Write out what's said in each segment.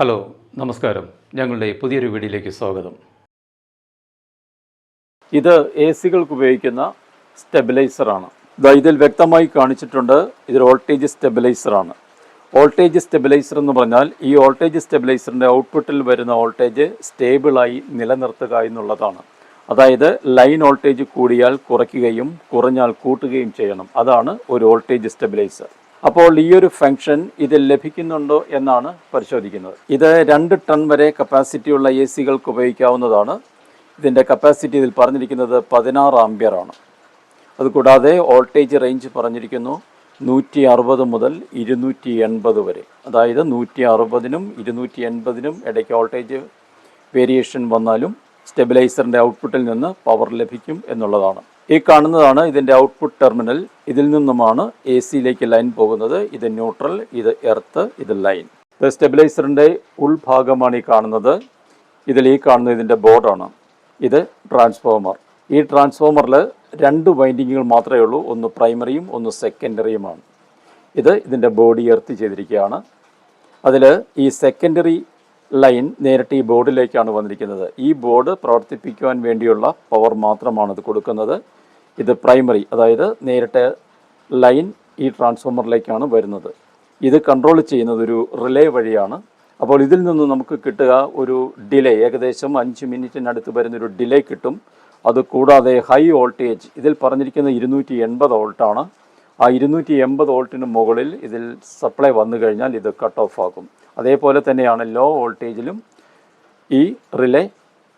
Hello നമസ്കാരം. ഞങ്ങളുടെ പുതിയൊരു വീഡിയോയിലേക്ക് സ്വാഗതം. ഇത് എ സികൾക്ക് ഉപയോഗിക്കുന്ന സ്റ്റെബിലൈസറാണ്. ഇതാ ഇതിൽ വ്യക്തമായി കാണിച്ചിട്ടുണ്ട് ഇത് വോൾട്ടേജ് സ്റ്റെബിലൈസറാണ്. വോൾട്ടേജ് സ്റ്റെബിലൈസർ എന്ന് പറഞ്ഞാൽ ഈ വോൾട്ടേജ് സ്റ്റെബിലൈസറിന്റെ ഔട്ട്പുട്ടിൽ വരുന്ന വോൾട്ടേജ് സ്റ്റേബിളായി നിലനിർത്തുക എന്നുള്ളതാണ്. അതായത് ലൈൻ വോൾട്ടേജ് കൂടിയാൽ കുറയ്ക്കുകയും കുറഞ്ഞാൽ കൂട്ടുകയും ചെയ്യണം. അതാണ് ഒരു വോൾട്ടേജ് സ്റ്റെബിലൈസർ. അപ്പോൾ ഈ ഒരു ഫംഗ്ഷൻ ഇതിൽ ലഭിക്കുന്നുണ്ടോ എന്നാണ് പരിശോധിക്കുന്നത്. ഇത് രണ്ട് ടൺ വരെ കപ്പാസിറ്റിയുള്ള എ സികൾക്ക് ഉപയോഗിക്കാവുന്നതാണ്. ഇതിന്റെ കപ്പാസിറ്റി ഇതിൽ പറഞ്ഞിരിക്കുന്നത് പതിനാറ് ആംബിയർ ആണ്. അതുകൂടാതെ വോൾട്ടേജ് റേഞ്ച് പറഞ്ഞിരിക്കുന്നു നൂറ്റി അറുപത് മുതൽ ഇരുന്നൂറ്റി എൺപത് വരെ. അതായത് നൂറ്റി അറുപതിനും ഇരുന്നൂറ്റി എൺപതിനും ഇടയ്ക്ക് വോൾട്ടേജ് വേരിയേഷൻ വന്നാലും സ്റ്റെബിലൈസറിന്റെ ഔട്ട്പുട്ടിൽ നിന്ന് പവർ ലഭിക്കും എന്നുള്ളതാണ്. ഈ കാണുന്നതാണ് ഇതിന്റെ ഔട്ട്പുട്ട് ടെർമിനൽ ഇതിൽ നിന്നുമാണ് എ സിയിലേക്ക് ലൈൻ പോകുന്നത്. ഇത് ന്യൂട്രൽ ഇത് എർത്ത് ഇത് ലൈൻ ഇത് സ്റ്റെബിലൈസറിന്റെ ഉൾഭാഗമാണ് ഈ കാണുന്നത്. ഇതിൽ ഈ കാണുന്നത് ഇതിന്റെ ബോർഡാണ് ഇത് ട്രാൻസ്ഫോമർ ഈ ട്രാൻസ്ഫോമറിൽ രണ്ട് വൈൻഡിങ്ങുകൾ മാത്രമേ ഉള്ളൂ. ഒന്ന് പ്രൈമറിയും ഒന്ന് സെക്കൻഡറിയുമാണ് ഇത് ഇതിന്റെ ബോഡി എർത്ത് ചെയ്തിരിക്കുകയാണ്. അതിൽ ഈ സെക്കൻഡറി ലൈൻ നേരിട്ട് ഈ ബോർഡിലേക്കാണ് വന്നിരിക്കുന്നത്. ഈ ബോർഡ് പ്രവർത്തിപ്പിക്കുവാൻ വേണ്ടിയുള്ള പവർ മാത്രമാണ് ഇത് കൊടുക്കുന്നത്. ഇത് പ്രൈമറി അതായത് നേരിട്ട് ലൈൻ ഈ ട്രാൻസ്ഫോമറിലേക്കാണ് വരുന്നത്. ഇത് കൺട്രോൾ ചെയ്യുന്നത് ഒരു റിലേ വഴിയാണ്. അപ്പോൾ ഇതിൽ നിന്ന് നമുക്ക് കിട്ടുക ഒരു ഡിലേ ഏകദേശം അഞ്ച് മിനിറ്റിനടുത്ത് വരുന്നൊരു ഡിലേ കിട്ടും. അത് കൂടാതെ ഹൈ വോൾട്ടേജ് ഇതിൽ പറഞ്ഞിരിക്കുന്ന ഇരുന്നൂറ്റി എൺപത് വോൾട്ടാണ് ആ ഇരുന്നൂറ്റി എൺപത് വോൾട്ടിന് മുകളിൽ ഇതിൽ സപ്ലൈ വന്നു കഴിഞ്ഞാൽ ഇത് കട്ട് ഓഫ് ആകും. അതേപോലെ തന്നെയാണ് ലോ വോൾട്ടേജിലും ഈ റിലേ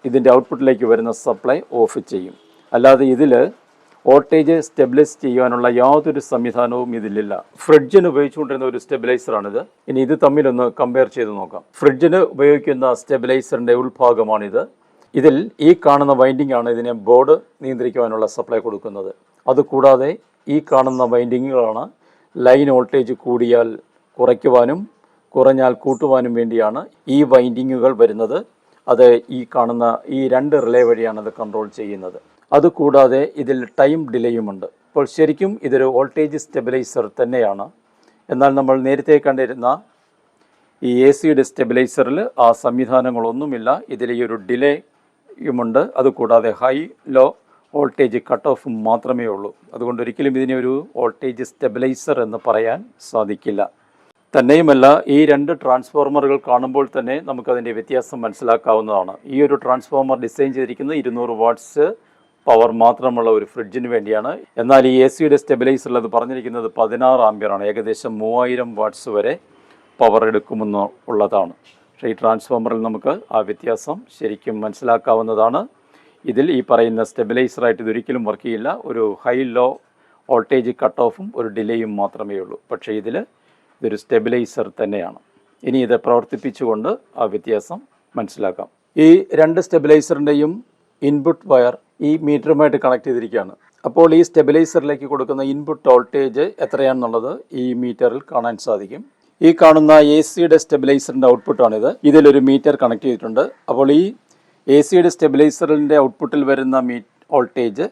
ഇതിന്റെ ഔട്ട്പുട്ടിലേക്ക് വരുന്ന സപ്ലൈ ഓഫ് ചെയ്യും. അല്ലാതെ ഇതിൽ വോൾട്ടേജ് സ്റ്റെബിലൈസ് ചെയ്യാനുള്ള യാതൊരു സംവിധാനവും ഇതിലില്ല. ഫ്രിഡ്ജിന് ഉപയോഗിച്ചുകൊണ്ടിരുന്ന ഒരു സ്റ്റെബിലൈസറാണിത്. ഇനി ഇത് തമ്മിലൊന്ന് കമ്പയർ ചെയ്ത് നോക്കാം. ഫ്രിഡ്ജിന് ഉപയോഗിക്കുന്ന സ്റ്റെബിലൈസറിന്റെ ഉൾഭാഗമാണിത്. ഇതിൽ ഈ കാണുന്ന വൈൻഡിംഗ് ആണ് ഇതിനെ ബോർഡ് നിയന്ത്രിക്കുവാനുള്ള സപ്ലൈ കൊടുക്കുന്നത്. അതുകൂടാതെ ഈ കാണുന്ന വൈൻഡിങ്ങുകളാണ് ലൈൻ വോൾട്ടേജ് കൂടിയാൽ കുറയ്ക്കുവാനും കുറഞ്ഞാൽ കൂട്ടുവാനും വേണ്ടിയാണ് ഈ വൈൻഡിങ്ങുകൾ വരുന്നത്. അത് ഈ കാണുന്ന ഈ രണ്ട് റിലേ വഴിയാണ് അത് കൺട്രോൾ ചെയ്യുന്നത്. അതുകൂടാതെ ഇതിൽ ടൈം ഡിലേയുമുണ്ട് അപ്പോൾ ശരിക്കും ഇതൊരു വോൾട്ടേജ് സ്റ്റെബിലൈസർ തന്നെയാണ്. എന്നാൽ നമ്മൾ നേരത്തെ കണ്ടിരുന്ന ഈ എ സിയുടെ സ്റ്റെബിലൈസറിൽ ആ സംവിധാനങ്ങളൊന്നുമില്ല. ഇതിൽ ഈ ഒരു ഡിലേയുമുണ്ട് അതുകൂടാതെ high low voltage cut off മാത്രമേ ഉള്ളൂ. അതുകൊണ്ട് ഒരിക്കലും ഇതിനെ ഒരു വോൾട്ടേജ് സ്റ്റെബിലൈസർ എന്ന് പറയാൻ സാധിക്കില്ല. തന്നെയുമല്ല ഈ രണ്ട് ട്രാൻസ്ഫോർമറുകൾ കാണുമ്പോൾ തന്നെ നമുക്കതിന്റെ വ്യത്യാസം മനസ്സിലാക്കാവുന്നതാണ്. ഈ ഒരു ട്രാൻസ്ഫോർമർ ഡിസൈൻ ചെയ്തിരിക്കുന്നത് ഇരുന്നൂറ് വാട്ട്സ് പവർ മാത്രമുള്ള ഒരു ഫ്രിഡ്ജിന് വേണ്ടിയാണ്. എന്നാൽ ഈ എ സിയുടെ സ്റ്റെബിലൈസറിൽ അത് പറഞ്ഞിരിക്കുന്നത് പതിനാറ് ആംബിയറാണ് ഏകദേശം മൂവായിരം വാട്ട്സ് വരെ പവർ എടുക്കുമെന്ന് ഉള്ളതാണ് പക്ഷേ ഈ ട്രാൻസ്ഫോമറിൽ നമുക്ക് ആ വ്യത്യാസം ശരിക്കും മനസ്സിലാക്കാവുന്നതാണ്. ഇതിൽ ഈ പറയുന്ന സ്റ്റെബിലൈസറായിട്ട് ഇതൊരിക്കലും വർക്ക് ചെയ്യില്ല. ഒരു ഹൈ ലോ വോൾട്ടേജ് കട്ട് ഓഫും ഒരു ഡിലേയും മാത്രമേ ഉള്ളൂ. പക്ഷേ ഇതിൽ ഇതൊരു സ്റ്റെബിലൈസർ തന്നെയാണ്. ഇനി ഇത് പ്രവർത്തിപ്പിച്ചുകൊണ്ട് ആ വ്യത്യാസം മനസ്സിലാക്കാം. ഈ രണ്ട് സ്റ്റെബിലൈസറിന്റെയും ഇൻപുട്ട് വയർ ഈ മീറ്ററുമായിട്ട് കണക്ട് ചെയ്തിരിക്കുകയാണ്. അപ്പോൾ ഈ സ്റ്റെബിലൈസറിലേക്ക് കൊടുക്കുന്ന ഇൻപുട്ട് വോൾട്ടേജ് എത്രയാണെന്നുള്ളത് ഈ മീറ്ററിൽ കാണാൻ സാധിക്കും. ഈ കാണുന്ന എ സിയുടെ സ്റ്റെബിലൈസറിന്റെ ഔട്ട്പുട്ടാണിത് ഇതിലൊരു മീറ്റർ കണക്ട് ചെയ്തിട്ടുണ്ട്. അപ്പോൾ ഈ എ സിയുടെ സ്റ്റെബിലൈസറിന്റെ ഔട്ട്പുട്ടിൽ വരുന്ന മീ വോൾട്ടേജ്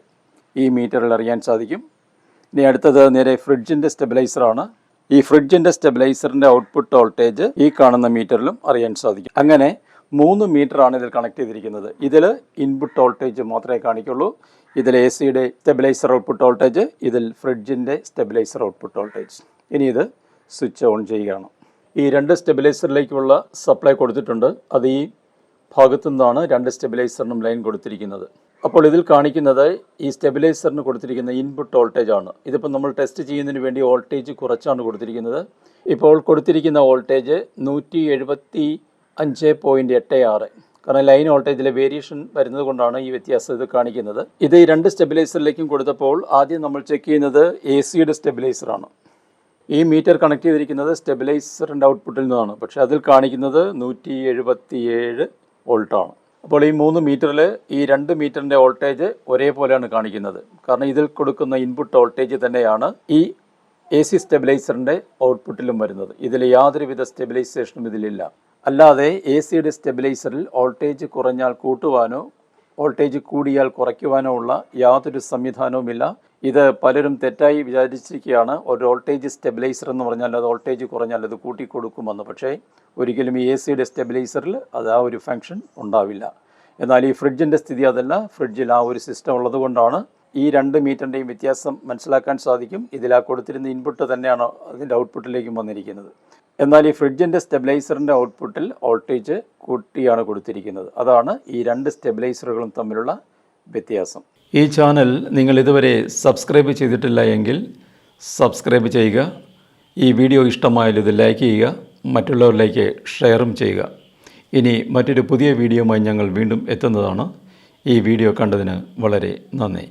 ഈ മീറ്ററിൽ അറിയാൻ സാധിക്കും. ഇനി അടുത്തത് നേരെ ഫ്രിഡ്ജിന്റെ സ്റ്റെബിലൈസറാണ് ഈ ഫ്രിഡ്ജിന്റെ സ്റ്റെബിലൈസറിന്റെ ഔട്ട്പുട്ട് വോൾട്ടേജ് ഈ കാണുന്ന മീറ്ററിലും അറിയാൻ സാധിക്കും. അങ്ങനെ മൂന്ന് മീറ്ററാണ് ഇതിൽ കണക്ട് ചെയ്തിരിക്കുന്നത്. ഇതിൽ ഇൻപുട്ട് വോൾട്ടേജ് മാത്രമേ കാണിക്കുള്ളൂ. ഇതിൽ എ സിയുടെ സ്റ്റെബിലൈസർ ഔട്ട്പുട്ട് വോൾട്ടേജ് ഇതിൽ ഫ്രിഡ്ജിന്റെ സ്റ്റെബിലൈസർ ഔട്ട്പുട്ട് വോൾട്ടേജ് ഇനി ഇത് സ്വിച്ച് ഓൺ ചെയ്യുകയാണ്. ഈ രണ്ട് സ്റ്റെബിലൈസറിലേക്കുള്ള സപ്ലൈ കൊടുത്തിട്ടുണ്ട്. അത് ഈ ഭാഗത്തു നിന്നാണ് രണ്ട് സ്റ്റെബിലൈസറിനും ലൈൻ കൊടുത്തിരിക്കുന്നത്. അപ്പോൾ ഇതിൽ കാണിക്കുന്നത് ഈ സ്റ്റെബിലൈസറിന് കൊടുത്തിരിക്കുന്ന ഇൻപുട്ട് വോൾട്ടേജ് ആണ്. ഇതിപ്പോൾ നമ്മൾ ടെസ്റ്റ് ചെയ്യുന്നതിന് വേണ്ടി വോൾട്ടേജ് കുറച്ചാണ് കൊടുത്തിരിക്കുന്നത്. ഇപ്പോൾ കൊടുത്തിരിക്കുന്ന വോൾട്ടേജ് നൂറ്റി അഞ്ച് പോയിന്റ് എട്ട് ആറ്. കാരണം ലൈൻ വോൾട്ടേജിലെ വേരിയേഷൻ വരുന്നത് കൊണ്ടാണ് ഈ വ്യത്യാസം ഇത് കാണിക്കുന്നത്. ഇത് രണ്ട് സ്റ്റെബിലൈസറിലേക്കും കൊടുത്തപ്പോൾ ആദ്യം നമ്മൾ ചെക്ക് ചെയ്യുന്നത് എ സിയുടെ സ്റ്റെബിലൈസറാണ്. ഈ മീറ്റർ കണക്ട് ചെയ്തിരിക്കുന്നത് സ്റ്റെബിലൈസറിന്റെ ഔട്ട്പുട്ടിൽ നിന്നാണ്. പക്ഷേ അതിൽ കാണിക്കുന്നത് നൂറ്റി എഴുപത്തി ഏഴ് വോൾട്ടാണ്. അപ്പോൾ ഈ മൂന്ന് മീറ്ററിൽ ഈ രണ്ട് മീറ്ററിന്റെ വോൾട്ടേജ് ഒരേപോലെയാണ് കാണിക്കുന്നത്. കാരണം ഇതിൽ കൊടുക്കുന്ന ഇൻപുട്ട് വോൾട്ടേജ് തന്നെയാണ് ഈ എ സി സ്റ്റെബിലൈസറിന്റെ ഔട്ട്പുട്ടിലും വരുന്നത്. ഇതിൽ യാതൊരുവിധ സ്റ്റെബിലൈസേഷനും ഇതിലില്ല. അല്ലാതെ എ സിയുടെ സ്റ്റെബിലൈസറിൽ വോൾട്ടേജ് കുറഞ്ഞാൽ കൂട്ടുവാനോ വോൾട്ടേജ് കൂടിയാൽ കുറയ്ക്കുവാനോ ഉള്ള യാതൊരു സംവിധാനവുമില്ല. ഇത് പലരും തെറ്റായി വിചാരിച്ചിരിക്കുകയാണ്. ഒരു വോൾട്ടേജ് സ്റ്റെബിലൈസർ എന്ന് പറഞ്ഞാൽ അത് വോൾട്ടേജ് കുറഞ്ഞാൽ അത് കൂട്ടിക്കൊടുക്കുമെന്ന്. പക്ഷേ ഒരിക്കലും എ സിയുടെ സ്റ്റെബിലൈസറിൽ അത് ആ ഒരു ഫങ്ഷൻ ഉണ്ടാവില്ല. എന്നാൽ ഈ ഫ്രിഡ്ജിന്റെ സ്ഥിതി അതല്ല. ഫ്രിഡ്ജിൽ ആ ഒരു സിസ്റ്റം ഉള്ളതുകൊണ്ടാണ് ഈ രണ്ട് മീറ്ററിന്റെയും വ്യത്യാസം മനസ്സിലാക്കാൻ സാധിക്കും. ഇതിലാ കൊടുത്തിരുന്ന ഇൻപുട്ട് തന്നെയാണ് അതിന്റെ ഔട്ട്പുട്ടിലേക്കും വന്നിരിക്കുന്നത്. എന്നാൽ ഈ ഫ്രിഡ്ജിന്റെ സ്റ്റെബിലൈസറിന്റെ ഔട്ട്പുട്ടിൽ വോൾട്ടേജ് കൂട്ടിയാണ് കൊടുത്തിരിക്കുന്നത്. അതാണ് ഈ രണ്ട് സ്റ്റെബിലൈസറുകളും തമ്മിലുള്ള വ്യത്യാസം. ഈ ചാനൽ നിങ്ങൾ ഇതുവരെ സബ്സ്ക്രൈബ് ചെയ്തിട്ടില്ല എങ്കിൽ സബ്സ്ക്രൈബ് ചെയ്യുക. ഈ വീഡിയോ ഇഷ്ടമായാൽ ഇത് ലൈക്ക് ചെയ്യുക. മറ്റുള്ളവരിലേക്ക് ഷെയറും ചെയ്യുക. ഇനി മറ്റൊരു പുതിയ വീഡിയോയുമായി ഞങ്ങൾ വീണ്ടും എത്തുന്നതാണ്. ഈ വീഡിയോ കണ്ടതിന് വളരെ നന്ദി.